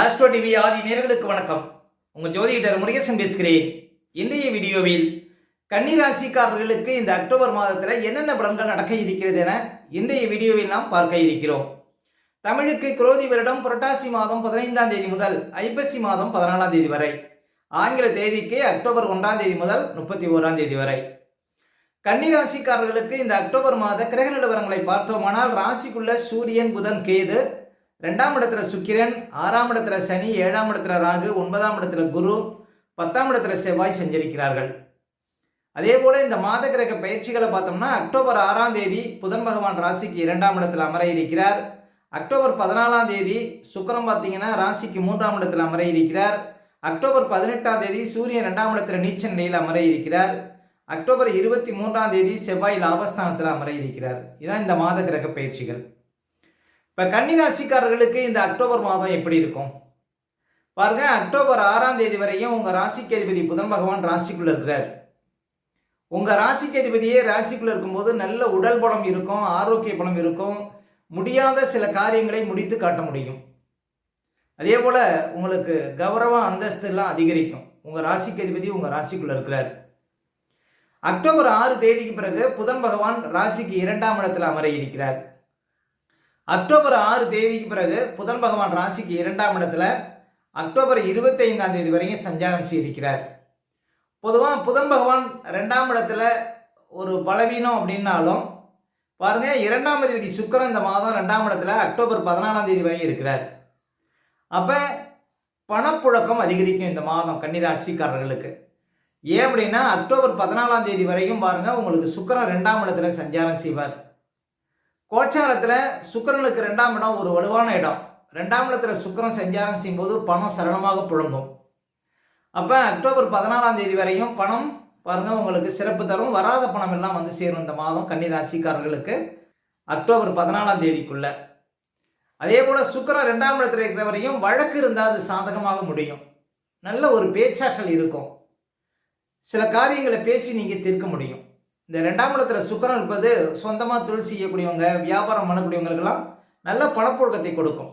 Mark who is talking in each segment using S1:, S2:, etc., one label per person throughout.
S1: Astro TV ஆதி நேர்களுக்கு வணக்கம். உங்கள் ஜோதிடர் முருகேசன் பேசுகிறேன். இன்றைய வீடியோவில் கன்னிராசிக்காரர்களுக்கு இந்த அக்டோபர் மாதத்தில் என்னென்ன பலன்கள் நடக்க இருக்கிறது என இன்றைய வீடியோவில் நாம் பார்க்க இருக்கிறோம். தமிழுக்கு குரோதி வருடம் புரட்டாசி மாதம் பதினைந்தாம் தேதி முதல் ஐப்பசி மாதம் பதினாலாம் தேதி வரை. ஆங்கில தேதிக்கு அக்டோபர் ஒன்றாம் தேதி முதல் முப்பத்தி ஓராம் தேதி வரை. கன்னிராசிக்காரர்களுக்கு இந்த அக்டோபர் மாத கிரக நிலவரங்களை பார்த்தோமானால் ராசிக்குள்ள சூரியன் புதன் கேது ரெண்டாம் இடத்துல சுக்கிரன் ஆறாம் இடத்துல சனி ஏழாம் இடத்துல ராகு ஒன்பதாம் இடத்துல குரு பத்தாம் இடத்துல செவ்வாய் செஞ்சிருக்கிறார்கள். அதே போல இந்த மாத கிரக பயிற்சிகளை பார்த்தோம்னா அக்டோபர் ஆறாம் தேதி புதன் பகவான் ராசிக்கு இரண்டாம் இடத்துல அமர இருக்கிறார் அக்டோபர் பதினாலாம் தேதி சுக்கரம் பார்த்தீங்கன்னா ராசிக்கு மூன்றாம் இடத்துல அமர இருக்கிறார் அக்டோபர் பதினெட்டாம் தேதி சூரியன் ரெண்டாம் இடத்துல நீச்ச நிலையில் அமர இருக்கிறார் அக்டோபர் இருபத்தி மூன்றாம் தேதி செவ்வாய் லாபஸ்தானத்தில் அமர இருக்கிறார் இதான் இந்த மாத கிரக பயிற்சிகள். இப்போ கன்னிராசிக்காரர்களுக்கு இந்த அக்டோபர் மாதம் எப்படி இருக்கும்? பாருங்க அக்டோபர் ஆறாம் தேதி வரையும் உங்கள் ராசிக்கு அதிபதி புதன் பகவான் ராசிக்குள்ளே இருக்கிறார் உங்கள் ராசிக்கு அதிபதியே ராசிக்குள்ளே இருக்கும்போது நல்ல உடல் பலம் இருக்கும் ஆரோக்கிய பலம் இருக்கும். முடியாத சில காரியங்களை முடித்து காட்ட முடியும். அதே போல் உங்களுக்கு கௌரவம் அந்தஸ்து எல்லாம் அதிகரிக்கும். உங்கள் ராசிக்கு அதிபதி உங்கள் ராசிக்குள்ளே இருக்கிறார். அக்டோபர் ஆறு தேதிக்கு பிறகு புதன் பகவான் ராசிக்கு இரண்டாம் இடத்தில் அமர இருக்கிறார். அக்டோபர் ஆறு தேதிக்கு பிறகு புதன் பகவான் ராசிக்கு இரண்டாம் இடத்துல அக்டோபர் இருபத்தைந்தாம் தேதி வரைக்கும் சஞ்சாரம் செய்திருக்கிறார். பொதுவாக புதன் பகவான் ரெண்டாம் இடத்துல ஒரு பலவீனம் அப்படின்னாலும் பாருங்க இரண்டாம் தேதி சுக்கரன் இந்த மாதம் ரெண்டாம் இடத்துல அக்டோபர் பதினாலாம் தேதி வரையும் இருக்கிறார். அப்போ பணப்புழக்கம் அதிகரிக்கும் இந்த மாதம் கன்னிராசிக்காரர்களுக்கு. ஏன் அப்படின்னா அக்டோபர் பதினாலாம் தேதி வரைக்கும் பாருங்கள் உங்களுக்கு சுக்கரன் ரெண்டாம் இடத்துல சஞ்சாரம் செய்வார். கோச்சாரத்தில் சுக்கரனுக்கு ரெண்டாம் இடம் ஒரு வலுவான இடம். ரெண்டாம் இடத்துல சுக்கரன் சஞ்சாரம் செய்யும்போது பணம் சரளமாக புழங்கும். அப்போ அக்டோபர் பதினாலாம் தேதி வரையும் பணம் பாருங்க உங்களுக்கு சிறப்பு தரும். வராத பணம் எல்லாம் வந்து சேரும் இந்த மாதம் கன்னிராசிக்காரர்களுக்கு அக்டோபர் பதினாலாம் தேதிக்குள்ள. அதே போல் சுக்கிரன் ரெண்டாம் இடத்துல இருக்கிற வரையும் வழக்கு இருந்தால் அது சாதகமாக முடியும். நல்ல ஒரு பேச்சாற்றல் இருக்கும். சில காரியங்களை பேசி நீங்கள் தீர்க்க முடியும். இந்த ரெண்டாம் இடத்துல சுக்கரம் இருப்பது சொந்தமாக தொழில் செய்யக்கூடியவங்க வியாபாரம் பண்ணக்கூடியவங்களுக்கெல்லாம் நல்ல பணப்புழக்கத்தை கொடுக்கும்.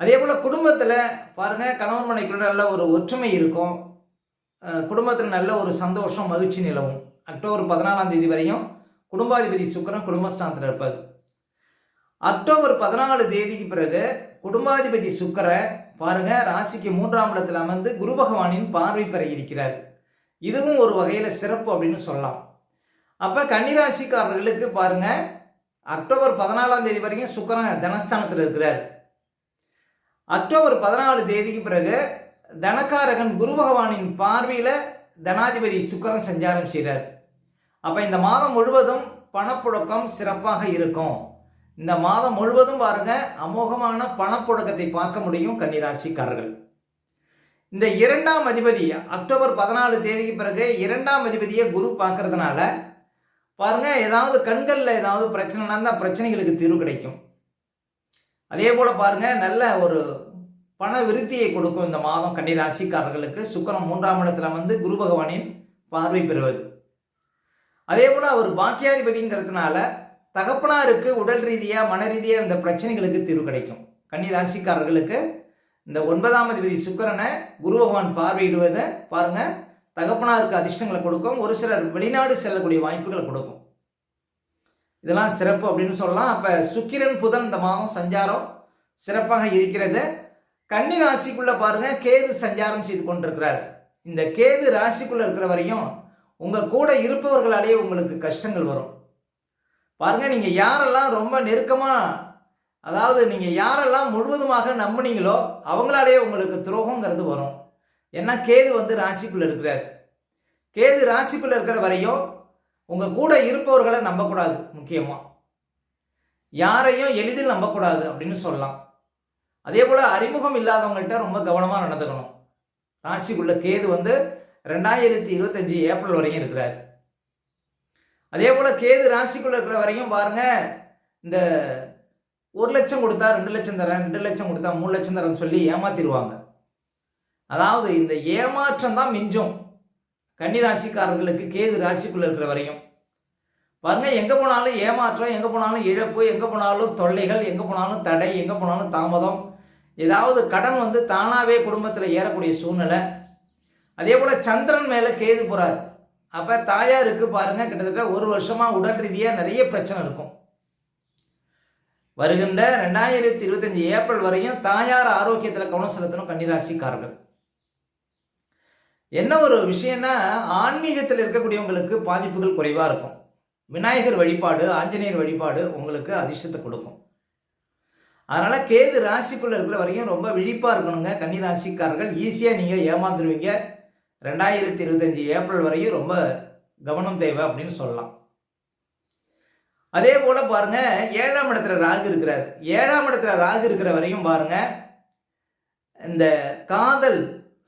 S1: அதே போல் குடும்பத்தில் பாருங்கள் கணவன் மனைக்குள்ள நல்ல ஒரு ஒற்றுமை இருக்கும். குடும்பத்தில் நல்ல ஒரு சந்தோஷம் மகிழ்ச்சி நிலவும். அக்டோபர் பதினாலாம் தேதி வரையும் குடும்பாதிபதி சுக்கரம் குடும்பஸ்தானத்தில் இருப்பார். அக்டோபர் பதினாலு தேதிக்கு பிறகு குடும்பாதிபதி சுக்கரை பாருங்க ராசிக்கு மூன்றாம் இடத்தில் அமர்ந்து குரு பகவானின் பார்வை பெற இருக்கிறார். இதுவும் ஒரு வகையில் சிறப்பு அப்படின்னு சொல்லலாம். அப்போ கன்னிராசிக்காரர்களுக்கு பாருங்க அக்டோபர் பதினாலாம் தேதி வரைக்கும் சுக்கரன் தனஸ்தானத்தில் இருக்கிறார். அக்டோபர் பதினாலு தேதிக்கு பிறகு தனக்காரகன் குரு பகவானின் பார்வையில் தனாதிபதி சுக்கரன் சஞ்சாரம் செய்கிறார் அப்போ இந்த மாதம் முழுவதும் பணப்புழக்கம் சிறப்பாக இருக்கும். இந்த மாதம் முழுவதும் பாருங்க அமோகமான பணப்புழக்கத்தை பார்க்க முடியும் கன்னிராசிக்காரர்கள். இந்த இரண்டாம் அதிபதி அக்டோபர் பதினாலு தேதிக்கு பிறகு இரண்டாம் அதிபதியை குரு பார்க்கறதுனால பாருங்க ஏதாவது கண்களில் ஏதாவது பிரச்சனைனா தான் பிரச்சனைகளுக்கு தீர்வு கிடைக்கும். அதே போல் பாருங்க நல்ல ஒரு பண விருத்தியை கொடுக்கும் இந்த மாதம் கன்னிராசிக்காரர்களுக்கு. சுக்கரம் மூன்றாம் இடத்துல வந்து குரு பகவானின் பார்வை பெறுவது. அதே போல் அவர் பாக்கியாதிபதிங்கிறதுனால தகப்பனாருக்கு உடல் ரீதியாக மன ரீதியாக இந்த பிரச்சனைகளுக்கு தீர்வு கிடைக்கும். கன்னி ராசிக்காரர்களுக்கு இந்த ஒன்பதாம் அதிபதி சுக்கரனை குரு பகவான் பார்வையிடுவதை பாருங்க. தகப்பனாருக்கு அதிர்ஷ்டங்களை கொடுக்கும். ஒரு சிலர் வெளிநாடு செல்லக்கூடிய வாய்ப்புகளை கொடுக்கும். இதெல்லாம் சிறப்பு அப்படின்னு சொல்லலாம். அப்போ சுக்கிரன் புதன் இந்த மாதம் சஞ்சாரம் சிறப்பாக இருக்கிறது. கன்னி ராசிக்குள்ளே பாருங்க கேது சஞ்சாரம் செய்து கொண்டிருக்கிறார். இந்த கேது ராசிக்குள்ளே இருக்கிற வரையும் உங்கள் கூட இருப்பவர்களாலேயே உங்களுக்கு கஷ்டங்கள் வரும். பாருங்க நீங்கள் யாரெல்லாம் ரொம்ப நெருக்கமாக அதாவது நீங்கள் யாரெல்லாம் முழுவதுமாக நம்புனீங்களோ அவங்களாலேயே உங்களுக்கு துரோகங்கிறது வரும். ஏன்னா கேது வந்து ராசிக்குள்ளே இருக்கிறார். கேது ராசிக்குள்ளே இருக்கிற வரையும் உங்கள் கூட இருப்பவர்களை நம்பக்கூடாது முக்கியமாக யாரையும் எளிதில் நம்பக்கூடாது அப்படின்னு சொல்லலாம். அதே போல் அறிமுகம் இல்லாதவங்கள்ட்ட ரொம்ப கவனமாக நடந்துக்கணும். ராசிக்குள்ள கேது வந்து ரெண்டாயிரத்தி இருபத்தஞ்சி ஏப்ரல் வரையும் இருக்கிறார். அதே போல் கேது ராசிக்குள்ளே இருக்கிற வரையும் பாருங்கள் இந்த ஒரு லட்சம் கொடுத்தா ரெண்டு லட்சம் தரேன் ரெண்டு லட்சம் கொடுத்தா மூணு லட்சம் தரேன்னு சொல்லி ஏமாத்திடுவாங்க. அதாவது இந்த ஏமாற்றம் தான் மிஞ்சும். கன்னி ராசிக்காரர்களுக்கு கேது ராசிக்குள்ள இருக்கிற வரையும். பாருங்க எங்கே போனாலும் ஏமாற்றம் எங்கே போனாலும் இழப்பு எங்கே போனாலும் தொல்லைகள் எங்கே போனாலும் தடை எங்கே போனாலும் தாமதம். ஏதாவது கடன் வந்து தானாகவே குடும்பத்தில் ஏறக்கூடிய சூழ்நிலை. அதே போல் சந்திரன் மேலே கேது போகிறார் அப்போ தாயாருக்கு பாருங்கள் கிட்டத்தட்ட ஒரு வருஷமாக உடல் ரீதியாக நிறைய பிரச்சனை இருக்கும். வருகின்ற ரெண்டாயிரத்தி இருபத்தஞ்சு ஏப்ரல் வரையும் தாயார் ஆரோக்கியத்தில் கவனம் செலுத்தணும் கன்னிராசிக்காரர்கள். என்ன ஒரு விஷயம்னா ஆன்மீகத்தில் இருக்கக்கூடியவங்களுக்கு பாதிப்புகள் குறைவாக இருக்கும். விநாயகர் வழிபாடு ஆஞ்சநேயர் வழிபாடு உங்களுக்கு அதிர்ஷ்டத்தை கொடுக்கும். அதனால் கேது ராசிக்குள்ளே இருக்கிற வரைக்கும் ரொம்ப விழிப்பாக இருக்கணுங்க கன்னி ராசிக்காரர்கள் ஈஸியாக நீங்கள் ஏமாந்துருவீங்க ரெண்டாயிரத்தி இருபத்தஞ்சி ஏப்ரல் வரையும் ரொம்ப கவனம் தேவை அப்படின்னு சொல்லலாம். அதே போல் பாருங்க ஏழாம் இடத்துல ராகு இருக்கிறார். ஏழாம் இடத்துல ராகு இருக்கிற வரையும் பாருங்க இந்த காதல்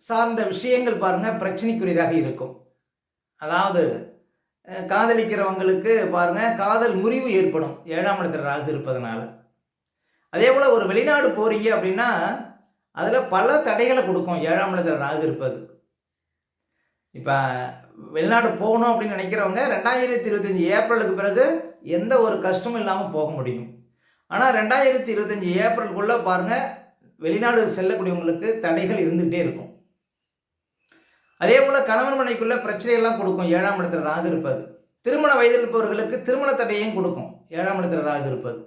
S1: சார்ந்த விஷயங்கள் பாருங்க பிரச்சனைக்குரியதாக இருக்கும். அதாவது காதலிக்கிறவங்களுக்கு பாருங்க காதல் முறிவு ஏற்படும் ஏழாம் இடத்துல ராகு இருப்பதனால. அதே போல் ஒரு வெளிநாடு போறீங்க அப்படின்னா அதில் பல தடைகளை கொடுக்கும் ஏழாம் இடத்துல ராகு இருப்பது. இப்போ வெளிநாடு போகணும் அப்படின்னு நினைக்கிறவங்க ரெண்டாயிரத்தி இருபத்தஞ்சி ஏப்ரலுக்கு பிறகு எந்த ஒரு கஷ்டமும் இல்லாமல் போக முடியும். ஆனால் ரெண்டாயிரத்தி இருபத்தஞ்சி ஏப்ரலுக்குள்ளே பாருங்கள் வெளிநாடு செல்லக்கூடியவங்களுக்கு தடைகள் இருந்துகிட்டே இருக்கும். அதே போல் கணவன் மனைக்குள்ளே பிரச்சனையெல்லாம் கொடுக்கும். ஏழாம் இடத்துல ராகு இருப்பது. திருமண வயதில் இருப்பவர்களுக்கு திருமண தடையும் கொடுக்கும். ஏழாம் இடத்துல ராகு இருப்பது.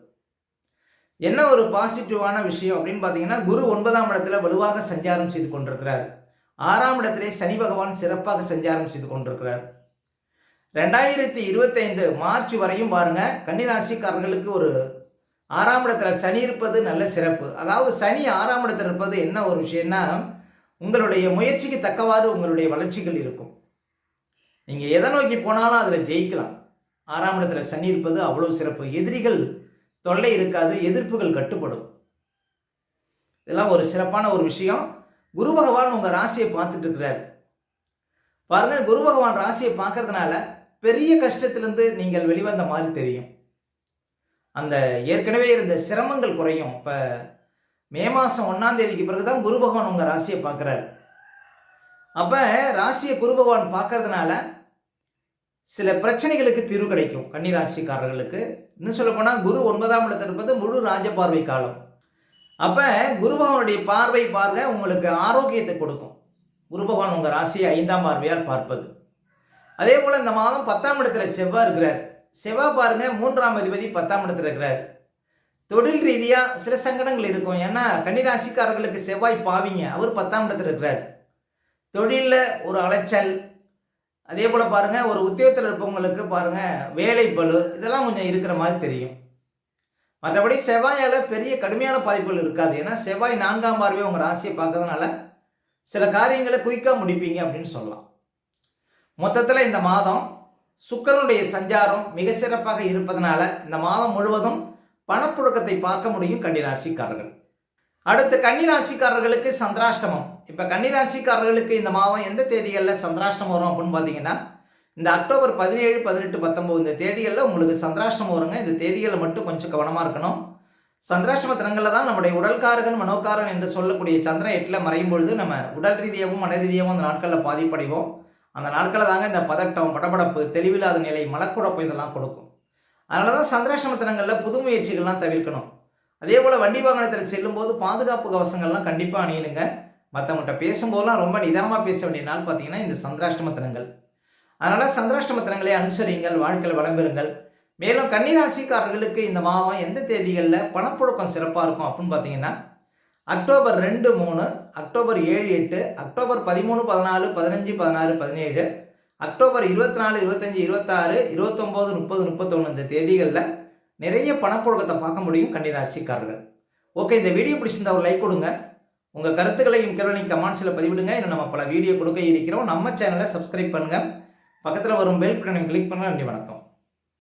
S1: என்ன ஒரு பாசிட்டிவான விஷயம் அப்படின்னு பார்த்தீங்கன்னா குரு ஒன்பதாம் இடத்துல வலுவாக சஞ்சாரம் செய்து கொண்டிருக்கிறார். ஆறாம் இடத்திலே சனி பகவான் சிறப்பாக சஞ்சாரம் செய்து கொண்டிருக்கிறார். ரெண்டாயிரத்தி இருபத்தைந்து மார்ச் வரையும் பாருங்க கன்னிராசிக்காரர்களுக்கு ஒரு ஆறாம் இடத்துல சனி இருப்பது நல்ல சிறப்பு. அதாவது சனி ஆறாம் இடத்துல இருப்பது என்ன ஒரு விஷயம்னா உங்களுடைய முயற்சிக்கு தக்கவாறு உங்களுடைய வளர்ச்சிகள் இருக்கும். நீங்கள் எதை நோக்கி போனாலும் அதில் ஜெயிக்கலாம். ஆறாம் இடத்துல சனி இருப்பது அவ்வளோ சிறப்பு. எதிரிகள் தொல்லை இருக்காது எதிர்ப்புகள் கட்டுப்படும். இதெல்லாம் ஒரு சிறப்பான ஒரு விஷயம். குரு பகவான் உங்கள் ராசியை பார்த்துட்டு இருக்கிறார். பாருங்கள் குரு பகவான் ராசியை பார்க்கறதுனால பெரிய கஷ்டத்திலிருந்து நீங்கள் வெளிவந்த மாதிரி தெரியும். அந்த ஏற்கனவே இருந்த சிரமங்கள் குறையும். இப்போ மே மாதம் ஒன்றாம் தேதிக்கு பிறகு தான் குரு பகவான் உங்கள் ராசியை பார்க்குறாரு. அப்போ ராசியை குரு பகவான் பார்க்கறதுனால சில பிரச்சனைகளுக்கு தீர்வு கிடைக்கும். கன்னி ராசிக்காரர்களுக்கு இன்னும் சொல்லப்போனால் குரு ஒன்பதாம் இடத்துல இருப்பது முழு ராஜபார்வை காலம். அப்போ குரு பகவானுடைய பார்வை பாருங்க உங்களுக்கு ஆரோக்கியத்தை கொடுக்கும். குரு பகவான் உங்கள் ராசியை ஐந்தாம் பார்வையால் பார்ப்பது. அதே போல் இந்த மாதம் பத்தாம் இடத்துல செவ்வாய் இருக்கிறார். செவ்வாய் பாருங்க மூன்றாம் அதிபதி பத்தாம் இடத்துல இருக்கிறார். தொழில் ரீதியாக சில சங்கடங்கள் இருக்கும். ஏன்னா கன்னிராசிக்காரர்களுக்கு செவ்வாய் பாவிங்க. அவர் பத்தாம் இடத்துல இருக்கிறார். தொழிலில் ஒரு அலைச்சல். அதே போல் பாருங்கள் ஒரு உத்தியோகத்தில் இருப்பவங்களுக்கு பாருங்கள் வேலை பளு இதெல்லாம் கொஞ்சம் இருக்கிற மாதிரி தெரியும். மற்றபடி செவ்வாயால் பெரிய கடுமையான பாதிப்புகள் இருக்காது. ஏன்னா செவ்வாய் நான்காம் பார்வை உங்கள் ராசியை பார்க்கறதுனால சில காரியங்களை குயிக்காக முடிப்பீங்க அப்படின்னு சொல்லலாம். மொத்தத்தில் இந்த மாதம் சுக்கரனுடைய சஞ்சாரம் மிக சிறப்பாக இருப்பதனால இந்த மாதம் முழுவதும் பணப்புழக்கத்தை பார்க்க முடியும் கன்னிராசிக்காரர்கள். அடுத்து கன்னிராசிக்காரர்களுக்கு சந்திராஷ்டமம். இப்போ கன்னிராசிக்காரர்களுக்கு இந்த மாதம் எந்த தேதிகளில் சந்திராஷ்டமம் வரும் அப்படின்னு பார்த்தீங்கன்னா இந்த அக்டோபர் பதினேழு பதினெட்டு பத்தொம்போது இந்த தேதிகளில் உங்களுக்கு சந்திராஷ்டமம் வருங்க. இந்த தேதிகளில் மட்டும் கொஞ்சம் கவனமாக இருக்கணும். சந்திராஷ்டம தினங்களில் தான் நம்முடைய உடல்காரகன் மனோக்காரன் என்று சொல்லக்கூடிய சந்திரன் எட்டில் மறையும் பொழுது நம்ம உடல் ரீதியாகவும் மன ரீதியாகவும் அந்த நாட்களில் பாதிப்படைவோம். அந்த நாட்களில் தாங்க இந்த பதட்டம் படபடப்பு தெளிவில்லாத நிலை மலக்குடப்பு இதெல்லாம் கொடுக்கும். அதனால தான் சந்திராஷ்டம தினங்களில் புது முயற்சிகள்லாம் தவிர்க்கணும். அதே போல் வண்டி வாகனத்தில் செல்லும்போது பாதுகாப்பு கவசங்கள்லாம் கண்டிப்பாக அணியணுங்க. மற்றவங்கள்ட்ட பேசும்போதெல்லாம் ரொம்ப நிதானமாக பேச வேண்டிய நாள் பார்த்தீங்கன்னா இந்த சந்திராஷ்டம தினங்கள். அதனால் சந்திராஷ்டம தினங்களை அனுசரிங்கள் வாழ்க்கையில் வளம்பெறுங்கள் மேலும் கன்னிராசிக்காரர்களுக்கு இந்த மாதம் எந்த தேதிகளில் பணப்புழக்கம் சிறப்பாக இருக்கும் அப்படின்னு பார்த்தீங்கன்னா அக்டோபர் ரெண்டு மூணு அக்டோபர் ஏழு எட்டு அக்டோபர் பதிமூணு பதினாலு பதினஞ்சு பதினாறு பதினேழு அக்டோபர் இருபத்தி நாலு இருபத்தஞ்சி இருபத்தாறு இருபத்தொம்போது முப்பது முப்பத்தொன்று இந்த தேதிகளில் நிறைய பணப்புழக்கத்தை பார்க்க முடியும் கன்னிராசிக்காரர்கள். ஓகே இந்த வீடியோ பிடிச்சிருந்தா ஒரு லைக் கொடுங்க. உங்கள் கருத்துக்களையும் கேள்வி கமெண்ட்ஸில் பதிவிடுங்க. இன்னும் நம்ம பல வீடியோ கொடுக்க இருக்கிறோம். நம்ம சேனலை சப்ஸ்கிரைப் பண்ணுங்கள் பக்கத்தில் வரும் பெல் பட்டனை கிளிக் பண்ணுங்கள் நன்றி வணக்கம்.